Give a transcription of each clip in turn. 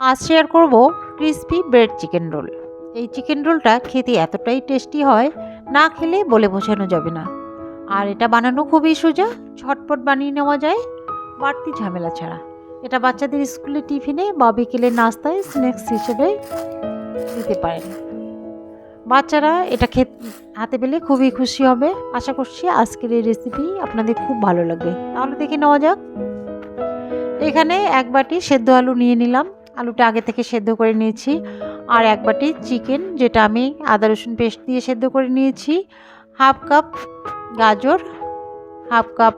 আজ শেয়ার করব crispy bread chicken roll এই চিকেন রোলটা খেতে এতটাই টেস্টি হয়, না খেলে বলে বোঝানো যাবে না। আর এটা বানানো খুবই সোজা, ঝটপট বানিয়ে নেওয়া যায়, বাড়তি ঝামেলা ছাড়া। এটা বাচ্চাদের স্কুলে টিফিনে বা বিকেলের নাস্তায় স্ন্যাক্স হিসেবে দিতে পারেন। বাচ্চারা এটা খেত, হাতে পেলে খুবই খুশি হবে। আশা করছি আজকের এই রেসিপি আপনাদের খুব ভালো লাগবে। তাহলে দেখে নেওয়া যাক। এখানে এক বাটি সেদ্ধ আলু নিয়ে নিলাম। আলুটা আগে থেকে সেদ্ধ করে নিয়েছি। আর এক বাটি চিকেন, যেটা আমি আদা রসুন পেস্ট দিয়ে সেদ্ধ করে নিয়েছি। হাফ কাপ গাজর, half cup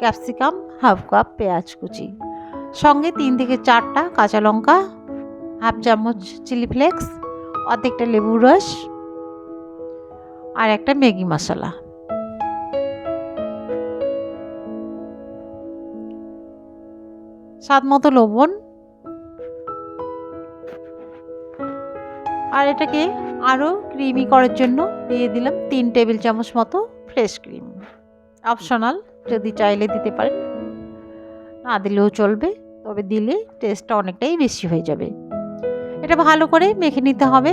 capsicum, half cup পেঁয়াজ কুচি। সঙ্গে তিন থেকে চারটা কাঁচা লঙ্কা, হাফ চামচ চিলি ফ্লেক্স, অর্ধেকটা লেবুর রস আর একটা ম্যাগি মশলা। স্বাদ মতো লবণ আর এটাকে আরও ক্রিমি করার জন্য দিয়ে দিলাম তিন টেবিল চামচ মতো ফ্রেশ ক্রিম অপশনাল যদি চাইলে দিতে পারেন। না দিলেও চলবে, তবে দিলে টেস্টটা অনেকটাই বেশি হয়ে যাবে। এটা ভালো করে মেখে নিতে হবে।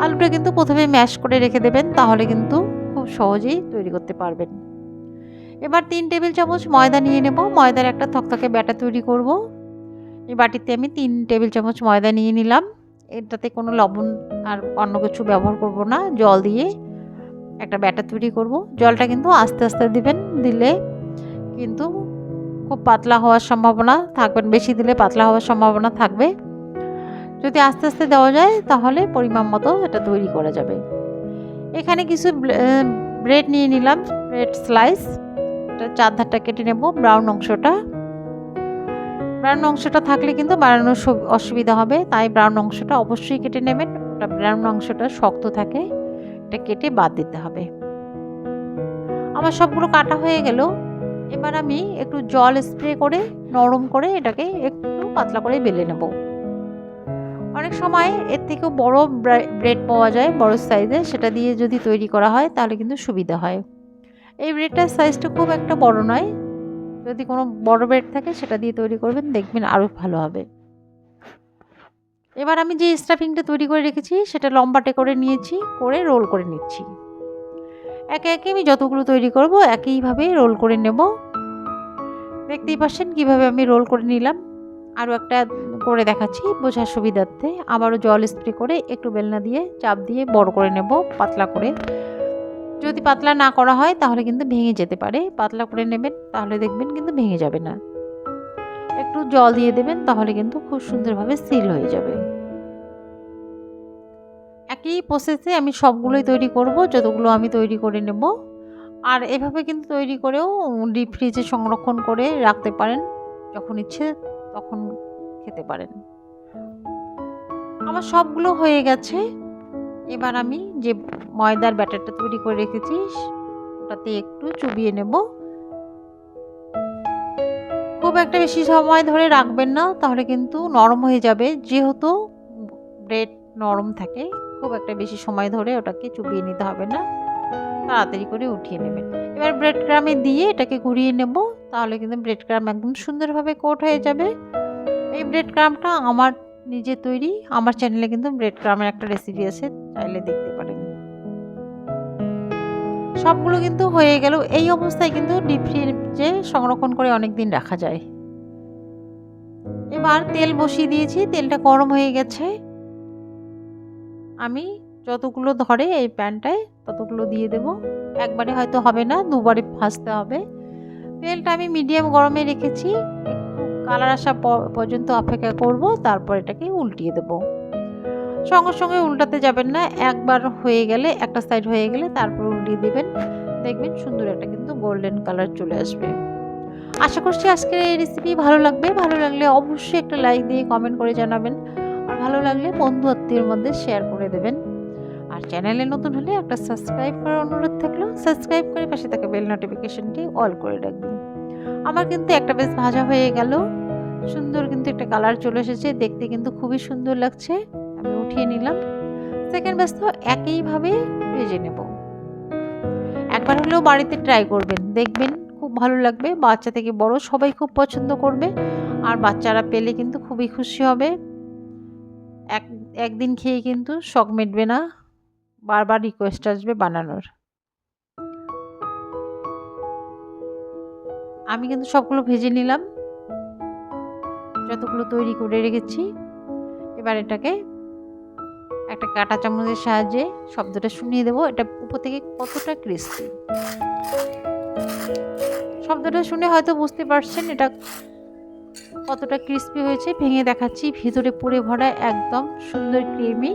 আলুটা কিন্তু প্রথমে ম্যাশ করে রেখে দেবেন, তাহলে কিন্তু খুব সহজেই তৈরি করতে পারবেন। এবার তিন টেবিল চামচ ময়দা নিয়ে নেব। ময়দার একটা থকথকে ব্যাটা তৈরি করব। এই বাটিতে আমি তিন টেবিল চামচ ময়দা নিয়ে নিলাম। এটাতে কোনো লবণ আর অন্য কিছু ব্যবহার করব না, জল দিয়ে একটা ব্যাটার তৈরি করব। জলটা কিন্তু আস্তে আস্তে দিবেন, দিলে কিন্তু খুব পাতলা হওয়ার সম্ভাবনা থাকবেন বেশি দিলে পাতলা হওয়ার সম্ভাবনা থাকবে। যদি আস্তে আস্তে দেওয়া যায় তাহলে পরিমাণ মতো এটা তৈরি করা যাবে। এখানে কিছু ব্রেড নিয়ে নিলাম, ব্রেড স্লাইস। এটা চার ধারটা কেটে নেব, ব্রাউন অংশটা। ব্রাউন অংশটা থাকলে কিন্তু বানানোর অসুবিধা হবে। তাই ব্রাউন অংশটা অবশ্যই কেটে নেবেন। ওটা ব্রাউন অংশটা শক্ত থাকে, এটা কেটে বাদ দিতে হবে। আমার সবগুলো কাটা হয়ে গেল। এবার আমি একটু জল স্প্রে করে, নরম করে এটাকে একটু পাতলা করে বেলে নেব। অনেক সময় এর থেকেও বড় ব্রেড পাওয়া যায়, বড় সাইজে। সেটা দিয়ে যদি তৈরি করা হয়, তাহলে কিন্তু সুবিধা হয়। এই ব্রেডটার সাইজটা খুব একটা বড় নয়। যদি কোনো বড় বেড থাকে, সেটা দিয়ে তৈরি করবেন, দেখবেন আরও ভালো হবে। এবার আমি যে স্টাফিংটা তৈরি করে রেখেছি, সেটা লম্বাটে করে নিয়েছি, করে রোল করে নিচ্ছি। একে একে আমি যতগুলো তৈরি করব, একইভাবে রোল করে নেব। দেখতেই পাচ্ছেন কীভাবে আমি রোল করে নিলাম। আরও একটা করে দেখাচ্ছি বোঝার সুবিধার্থে। আবারও জল স্প্রে করে একটু বেলনা দিয়ে, চাপ দিয়ে বড় করে নেব, পাতলা করে। যদি পাতলা না করা হয়, তাহলে কিন্তু ভেঙে যেতে পারে। পাতলা করে নেবেন, তাহলে দেখবেন কিন্তু ভেঙে যাবে না। একটু জল দিয়ে দেবেন, তাহলে কিন্তু খুব সুন্দরভাবে সিল হয়ে যাবে। একই প্রসেসে আমি সবগুলোই তৈরি করব, যতগুলো আমি তৈরি করে নেব। আর এভাবে কিন্তু তৈরি করেও ডিপ ফ্রিজে সংরক্ষণ করে রাখতে পারেন, যখন ইচ্ছে তখন খেতে পারেন। আমার সবগুলো হয়ে গেছে। এবার আমি যে ময়দার ব্যাটারটা তৈরি করে রেখেছি, ওটাতে একটু চুবিয়ে নেব। খুব একটা বেশি সময় ধরে রাখবেন না, তাহলে কিন্তু নরম হয়ে যাবে। যেহেতু ব্রেড নরম থাকে, খুব একটা বেশি সময় ধরে ওটাকে চুবিয়ে নিতে হবে না। তাড়াতাড়ি করে উঠিয়ে নেবেন। এবার ব্রেড ক্রামে দিয়ে এটাকে ঘুরিয়ে নেব, তাহলে কিন্তু ব্রেড ক্রাম একদম সুন্দরভাবে কোট হয়ে যাবে। এই ব্রেড ক্রামটা আমার নিজে তৈরি। আমার চ্যানেলে কিন্তু ব্রেড ক্রামের একটা রেসিপি আছে, চাইলে দেখতে পারেন। সবগুলো কিন্তু হয়ে গেল। এই অবস্থায় কিন্তু ডিপ ফ্রিজে সংরক্ষণ করে অনেক দিন রাখা যায়। এবার তেল বসিয়ে দিয়েছি। তেলটা গরম হয়ে গেছে। আমি যতগুলো ধরে এই প্যানটায় ততগুলো দিয়ে দেব। একবারে হয়তো হবে না, দুবারে ভাজতে হবে। তেলটা আমি মিডিয়াম গরমে রেখেছি। কালার আসা পর্যন্ত অপেক্ষা করব, তারপর এটাকে উল্টিয়ে দেব। সঙ্গে সঙ্গে উল্টাতে যাবেন না, একবার হয়ে গেলে, একটা সাইড হয়ে গেলে তারপর উল্টিয়ে দেবেন। দেখবেন সুন্দর একটা কিন্তু গোল্ডেন কালার চলে আসবে। আশা করছি আজকের এই রেসিপি ভালো লাগবে। ভালো লাগলে অবশ্যই একটা লাইক দিয়ে কমেন্ট করে জানাবেন। আর ভালো লাগলে বন্ধু আত্মীয়ের মধ্যে শেয়ার করে দেবেন। আর চ্যানেলে নতুন হলে একটা সাবস্ক্রাইব করার অনুরোধ থাকলেও সাবস্ক্রাইব করে পাশে থাকা বেল নোটিফিকেশনটি অল করে রাখবেন। আমার কিন্তু একটা বেশ ভাজা হয়ে গেল। সুন্দর কিন্তু একটা কালার চলে এসেছে, দেখতে কিন্তু খুবই সুন্দর লাগছে। আমি উঠিয়ে নিলাম। সেকেন্ড ব্যাস তো একইভাবে ভেজে নেব। একবার হলেও বাড়িতে ট্রাই করবেন, দেখবেন খুব ভালো লাগবে। বাচ্চা থেকে বড় সবাই খুব পছন্দ করবে, আর বাচ্চারা পেলে কিন্তু খুবই খুশি হবে। এক, একদিন খেয়ে কিন্তু শখ মিটবে না। বারবার রিকোয়েস্ট আসবে বানানোর। আমি কিন্তু সবগুলো ভেজে নিলাম। যতগুলো তৈরি করে রেখেছি, এবার এটাকে একটা কাঁটা চামচের সাহায্যে শব্দটা শুনিয়ে দেবো। এটা উপর থেকে কতটা ক্রিস্পি শব্দটা শুনে হয়তো বুঝতে পারছেন এটা কতটা ক্রিস্পি হয়েছে। ভেঙে দেখাচ্ছি, ভিতরে পুরে ভরা একদম সুন্দর ক্রিমি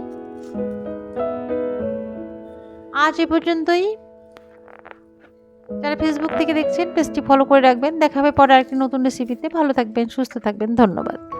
আজ এ পর্যন্তই। যারা ফেসবুক থেকে দেখছেন, পেজটি ফলো করে রাখবেন। দেখা হবে পরে আরেকটি নতুন রেসিপিতে ভালো থাকবেন, সুস্থ থাকবেন। ধন্যবাদ।